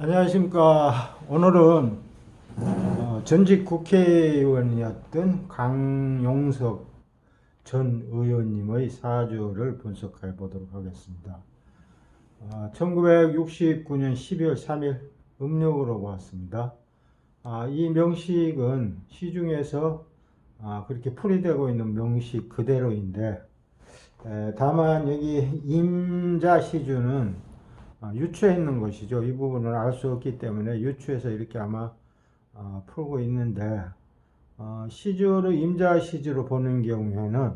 안녕하십니까. 오늘은 어, 전직 국회의원이었던 강용석 전 의원님의 사주를 분석해 보도록 하겠습니다. 어, 1969년 12월 3일 음력으로 보았습니다. 아, 이 명식은 시중에서 아, 그렇게 풀이되고 있는 명식 그대로인데 에, 다만 여기 임자 시주는 아, 유추해 있는 것이죠. 이 부분을 알 수 없기 때문에 유추해서 이렇게 아마 아, 풀고 있는데 어, 시주를 임자 시주로 보는 경우에는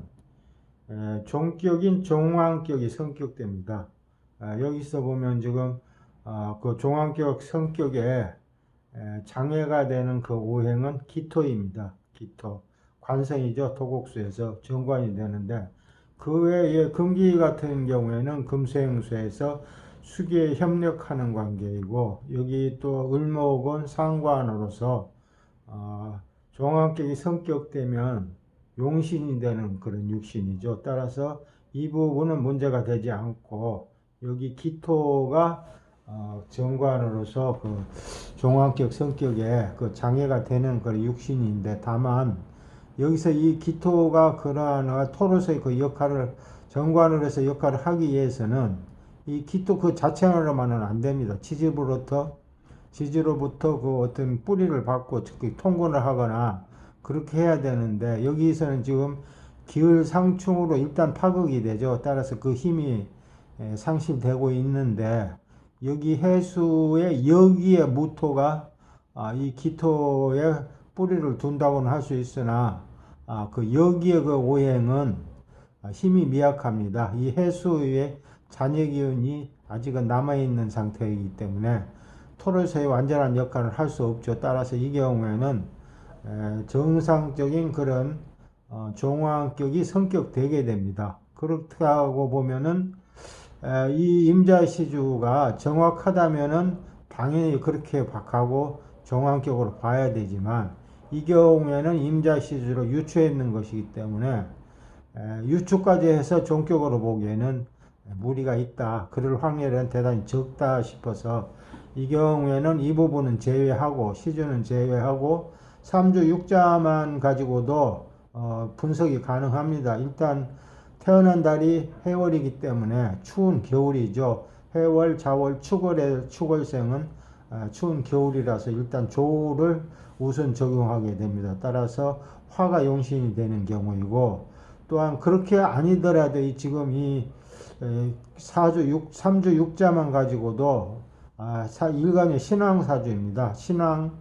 에, 종격인 종황격이 성격됩니다. 아, 여기서 보면 지금 아, 그 종황격 성격에 에, 장애가 되는 그 오행은 기토입니다. 기토 관성이죠. 토곡수에서 정관이 되는데 그 외에 금기 같은 경우에는 금수행수에서 수기에 협력하는 관계이고 여기 또 을목은 상관으로서 어, 종합격이 성격되면 용신이 되는 그런 육신이죠. 따라서 이 부분은 문제가 되지 않고 여기 기토가 어, 정관으로서 그 종합격 성격에 그 장애가 되는 그런 육신인데 다만 여기서 이 기토가 그러한 토로서의 그 역할을 정관으로서 역할을 하기 위해서는 이 기토 그 자체로만은 안 됩니다. 지지로부터 지지로부터 그 어떤 뿌리를 받고 특히 통근을 하거나 그렇게 해야 되는데 여기서는 지금 기울 상충으로 일단 파극이 되죠. 따라서 그 힘이 에, 상실되고 있는데 여기 해수의 여기에 무토가 아, 이 기토에 뿌리를 둔다고는 할 수 있으나 아, 그 여기에 그 오행은 아, 힘이 미약합니다. 이 해수의 잔여 기운이 아직은 남아있는 상태이기 때문에 토로서의 완전한 역할을 할 수 없죠. 따라서 이 경우에는 에, 정상적인 그런 어, 종황격이 성격되게 됩니다. 그렇게 하고 보면은 에, 이 임자시주가 정확하다면은 당연히 그렇게 가고 종황격으로 봐야 되지만 이 경우에는 임자시주로 유추해 있는 것이기 때문에 에, 유추까지 해서 종격으로 보기에는 무리가 있다. 그럴 확률은 대단히 적다 싶어서 이 경우에는 이 부분은 제외하고 시주는 제외하고 3주 6자만 가지고도 어, 분석이 가능합니다. 일단 태어난 달이 해월이기 때문에 추운 겨울이죠. 해월, 자월, 축월의 축월생은 어, 추운 겨울이라서 일단 조를 우선 적용하게 됩니다. 따라서 화가 용신이 되는 경우이고 또한 그렇게 아니더라도 이 지금 이 4주 6, 3주 6자만 가지고도 아, 사, 일간의 신앙 사주입니다. 신앙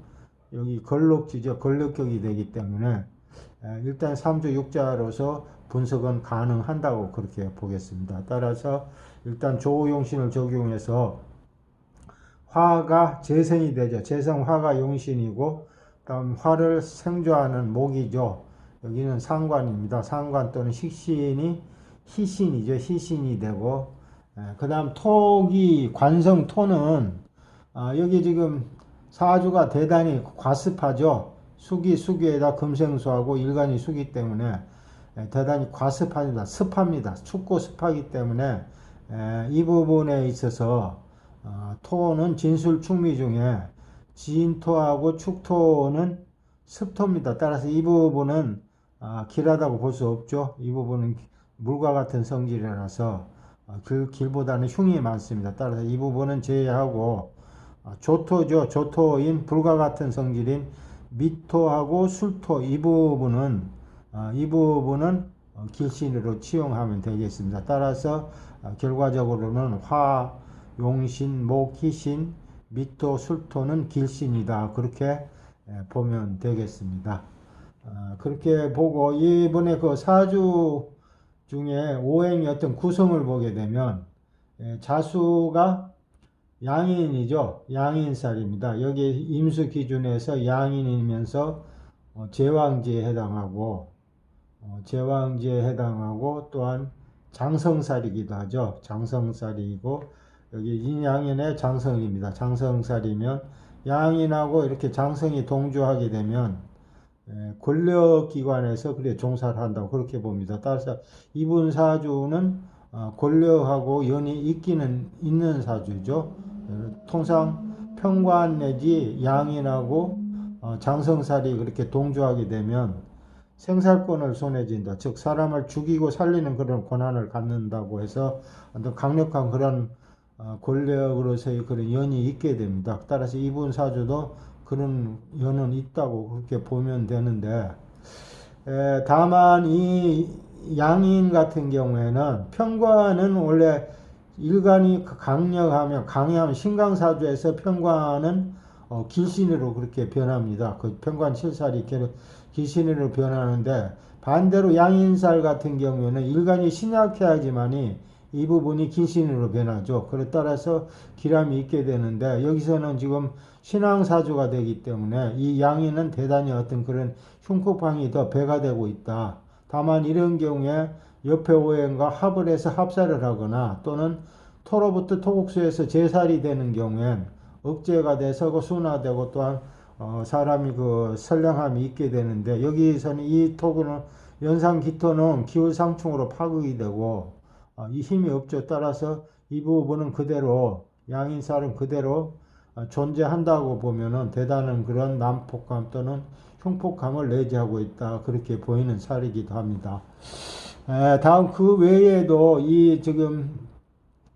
여기 걸록지죠. 걸록격이 되기 때문에 일단 3주 6자로서 분석은 가능한다고 그렇게 보겠습니다. 따라서 일단 조용신을 적용해서 화가 재생이 되죠. 재성 화가 용신이고 다음 화를 생조하는 목이죠. 여기는 상관입니다. 상관 또는 식신이 희신이죠. 희신이 되고 그 다음 토기 관성 토는 아, 여기 지금 사주가 대단히 과습하죠. 수기 수기에다 금생수하고 일간이 수기 때문에 대단히 과습합니다. 습합니다. 춥고 습하기 때문에 이 부분에 있어서 어, 토는 진술 충미 중에 진토하고 축토는 습토입니다. 따라서 이 부분은 아, 길하다고 볼 수 없죠. 이 부분은 물과 같은 성질이라서 어, 그 길보다는 흉이 많습니다. 따라서 이 부분은 제외하고 어, 조토죠. 조토인 불과 같은 성질인 미토하고 술토 이 부분은 어, 이 부분은 길신으로 치용하면 되겠습니다. 따라서 결과적으로는 화, 용신, 목, 희신, 미토, 술토는 길신이다. 그렇게 보면 되겠습니다. 그렇게 보고 이번에 그 사주 중에 오행의 어떤 구성을 보게 되면 예, 자수가 양인이죠. 양인살입니다. 여기 임수 기준에서 양인이면서 어, 제왕지에 해당하고 어, 제왕지에 해당하고 또한 장성살이기도 하죠. 장성살이고 여기 인양인의 장성입니다. 장성살이면 양인하고 이렇게 장성이 동조하게 되면 예, 권력기관에서 그래 종사를 한다고 그렇게 봅니다. 따라서 이분 사주는 어, 권력하고 연이 있기는 있는 사주죠. 어, 통상 평관 내지 양인하고 어, 장성살이 그렇게 동조하게 되면 생살권을 손에 쥔다. 즉 사람을 죽이고 살리는 그런 권한을 갖는다고 해서 어떤 강력한 그런 어, 권력으로서의 그런 연이 있게 됩니다. 따라서 이분 사주도 그런 연은 있다고 그렇게 보면 되는데 에, 다만 이 양인 같은 경우에는 평관은 원래 일간이 강력하면 강하면 신강사주에서 평관은 어, 길신으로 그렇게 변합니다. 그 평관 칠살이 길신으로 변하는데 반대로 양인살 같은 경우에는 일간이 신약해야지만이 이 부분이 길신으로 변하죠. 그에 따라서 기람이 있게 되는데 여기서는 지금 신앙사주가 되기 때문에 이 양인은 대단히 어떤 그런 흉폭방이 더 배가 되고 있다. 다만 이런 경우에 옆에 오행과 합을 해서 합살을 하거나 또는 토로부터 토국수에서 제살이 되는 경우엔 억제가 돼서 그 순화되고 또한 어, 사람이 그 선량함이 있게 되는데 여기서는 이 토구는 연상 기토는 기울 상충으로 파극이 되고 어, 이 힘이 없죠. 따라서 이 부분은 그대로 양인살은 그대로 어, 존재한다고 보면은 대단한 그런 난폭감 또는 흉폭감을 내재하고 있다 그렇게 보이는 살이기도 합니다. 에, 다음 그 외에도 이 지금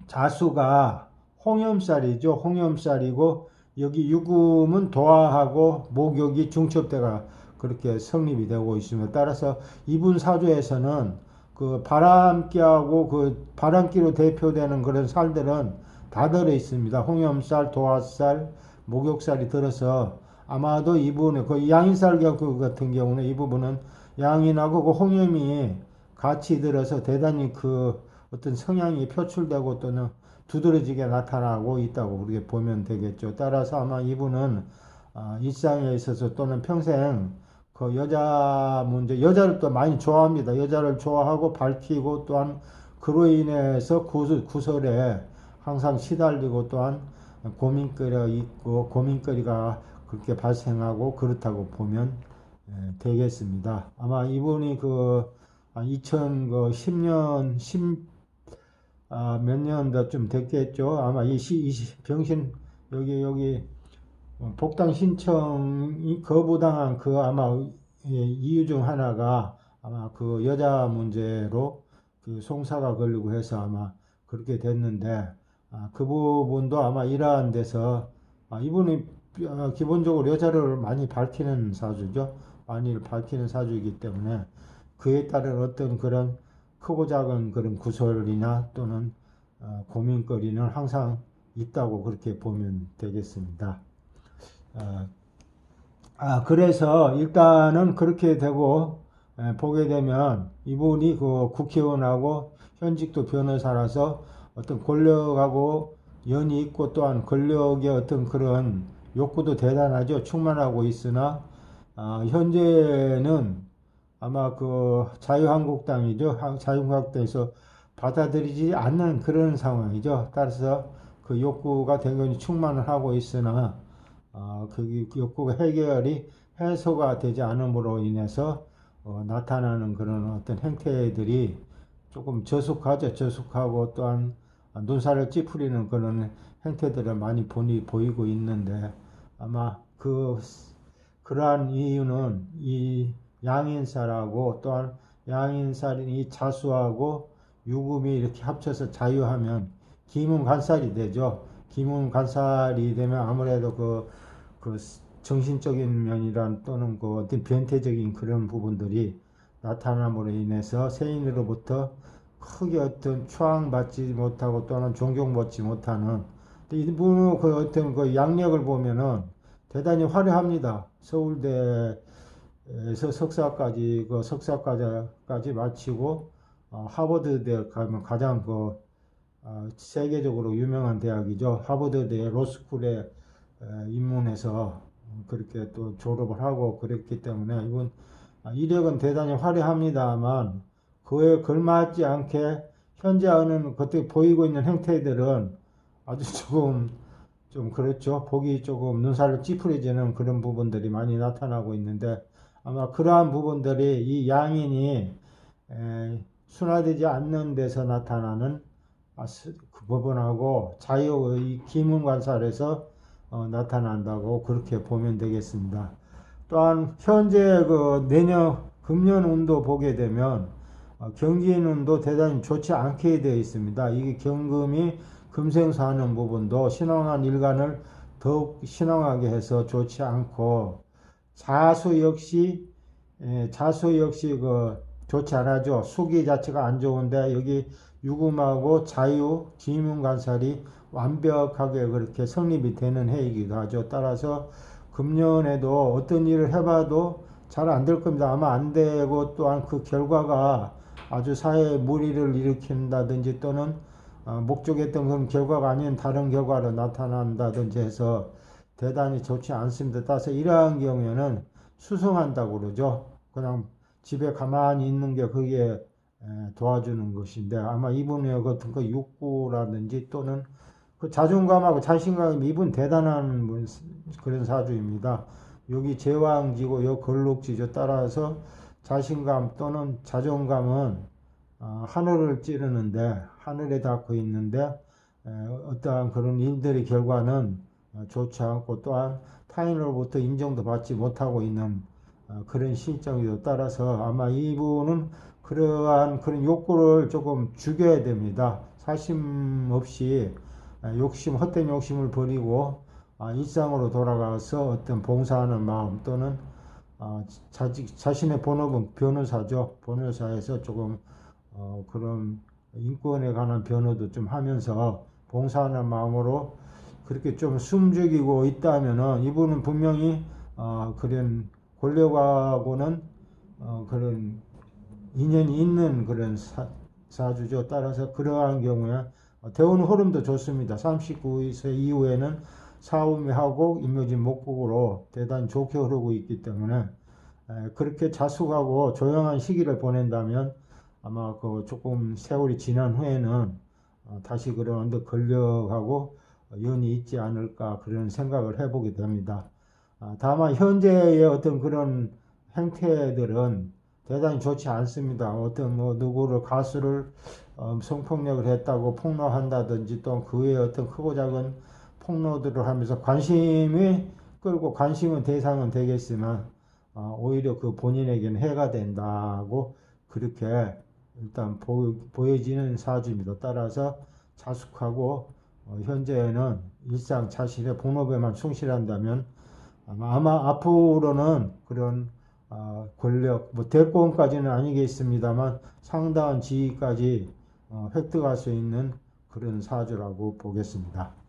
자수가 홍염살이죠. 홍염살이고 여기 유금은 도화하고 목욕이 중첩대가 그렇게 성립이 되고 있습니다. 따라서 이분 사주에서는 그 바람기하고 그 바람기로 대표되는 그런 살들은 다 들어 있습니다. 홍염살, 도화살, 목욕살이 들어서 아마도 이분의 그 양인살 같은 경우는 이 부분은 양인하고 그 홍염이 같이 들어서 대단히 그 어떤 성향이 표출되고 또는 두드러지게 나타나고 있다고 그렇게 보면 되겠죠. 따라서 아마 이분은 아, 일상에 있어서 또는 평생 그 여자 문제, 여자를 또 많이 좋아합니다. 여자를 좋아하고 밝히고 또한 그로 인해서 구설, 구설에 항상 시달리고 또한 고민거리가 있고 고민거리가 그렇게 발생하고 그렇다고 보면 예, 되겠습니다. 아마 이분이 그 2010년 10, 아, 몇 년도쯤 됐겠죠. 아마 이, 시, 이 시, 병신 여기 여기 복당 신청이 거부당한 그 아마 예, 이유 중 하나가 아마 그 여자 문제로 그 송사가 걸리고 해서 아마 그렇게 됐는데 아, 그 부분도 아마 이러한 데서 아, 이분이 아, 기본적으로 여자를 많이 밝히는 사주죠. 많이 밝히는 사주이기 때문에 그에 따른 어떤 그런 크고 작은 그런 구설이나 또는 어, 고민거리는 항상 있다고 그렇게 보면 되겠습니다. 어, 아, 그래서 일단은 그렇게 되고 에, 보게 되면 이분이 그 국회의원하고 현직도 변호사라서 어떤 권력하고 연이 있고 또한 권력의 어떤 그런 욕구도 대단하죠. 충만하고 있으나 아, 현재는 아마 그 자유한국당이죠. 자유한국당에서 받아들이지 않는 그런 상황이죠. 따라서 그 욕구가 대단히 충만을 하고 있으나 어, 그 욕구가 해결이 해소가 되지 않음으로 인해서 어, 나타나는 그런 어떤 행태들이 조금 저속하죠. 저속하고 또한 눈살을 찌푸리는 그런 행태들을 많이 보니, 보이고 있는데 아마 그 그러한 이유는 이 양인살하고 또한 양인살이 자수하고 유금이 이렇게 합쳐서 자유하면 기문간살이 되죠. 기문간살이 되면 아무래도 그, 그 정신적인 면이란 또는 그 어떤 변태적인 그런 부분들이 나타남으로 인해서 세인으로부터 크게 어떤 추앙받지 못하고 또는 존경받지 못하는 이분의 그 어떤 그 양력을 보면은 대단히 화려합니다. 서울대 에서 석사까지 그 석사까지 마치고 어, 하버드대 가면 가장 그 어, 세계적으로 유명한 대학이죠. 하버드대 로스쿨에 에, 입문해서 그렇게 또 졸업을 하고 그랬기 때문에 이분 아, 이력은 대단히 화려합니다만 그에 걸맞지 않게 현재 하는 그때 보이고 있는 행태들은 아주 조금 좀 그렇죠. 보기 조금 눈살을 찌푸려지는 그런 부분들이 많이 나타나고 있는데 아마 그러한 부분들이 이 양인이 순화되지 않는 데서 나타나는 아, 그 부분하고 자유의 기문관살에서 어, 나타난다고 그렇게 보면 되겠습니다. 또한 현재 그 내년 금년 운도 보게 되면 어, 경기인 운도 대단히 좋지 않게 되어 있습니다. 이게 경금이 금생사하는 부분도 신앙한 일간을 더욱 신앙하게 해서 좋지 않고 자수 역시 예, 자수 역시 그 좋지 않아죠. 수기 자체가 안 좋은데 여기 유금하고 자유, 지문간살이 완벽하게 그렇게 성립이 되는 해이기도 하죠. 따라서 금년에도 어떤 일을 해봐도 잘 안 될 겁니다. 아마 안 되고 또한 그 결과가 아주 사회에 무리를 일으킨다든지 또는 어, 목적했던 그런 결과가 아닌 다른 결과로 나타난다든지 해서 대단히 좋지 않습니다. 따라서 이러한 경우에는 수성한다고 그러죠. 그냥 집에 가만히 있는 게 그게 도와주는 것인데 아마 이분의 같은 그 욕구라든지 또는 그 자존감하고 자신감이 이분 대단한 분, 그런 사주입니다. 여기 제왕지고 여 걸록지죠. 따라서 자신감 또는 자존감은 어, 하늘을 찌르는데 하늘에 닿고 있는데 어떠한 그런 일들의 결과는 어, 좋지 않고 또한 타인으로부터 인정도 받지 못하고 있는 어, 그런 실정이도 따라서 아마 이분은 그러한 그런 욕구를 조금 죽여야 됩니다. 사심 없이 욕심, 헛된 욕심을 버리고 아, 일상으로 돌아가서 어떤 봉사하는 마음 또는 아, 자, 자신의 본업은 변호사죠. 변호사에서 조금 어, 그런 인권에 관한 변호도 좀 하면서 봉사하는 마음으로 그렇게 좀 숨죽이고 있다면은 이분은 분명히 어, 그런 권력하고는 어, 그런 인연이 있는 그런 사, 사주죠. 따라서 그러한 경우에 대운 흐름도 좋습니다. 39세 이후에는 사움이하고 임묘진 목국으로 대단히 좋게 흐르고 있기 때문에 그렇게 자숙하고 조용한 시기를 보낸다면 아마 그 조금 세월이 지난 후에는 어, 다시 그런 권력하고 연이 있지 않을까 그런 생각을 해보게 됩니다. 아, 다만 현재의 어떤 그런 행태들은 대단히 좋지 않습니다. 어떤 뭐 누구를 가수를 어, 성폭력을 했다고 폭로한다든지 또그 외에 어떤 크고 작은 폭로들을 하면서 관심이 끌고 관심은 대상은 되겠지만 어, 오히려 그 본인에게는 해가 된다고 그렇게 일단 보, 보여지는 사주입니다. 따라서 자숙하고 어, 현재는 일상 자신의 본업에만 충실한다면 아마 앞으로는 그런 어, 권력, 뭐 대권까지는 아니겠습니다만 상당한 지위까지 어, 획득할 수 있는 그런 사주라고 보겠습니다.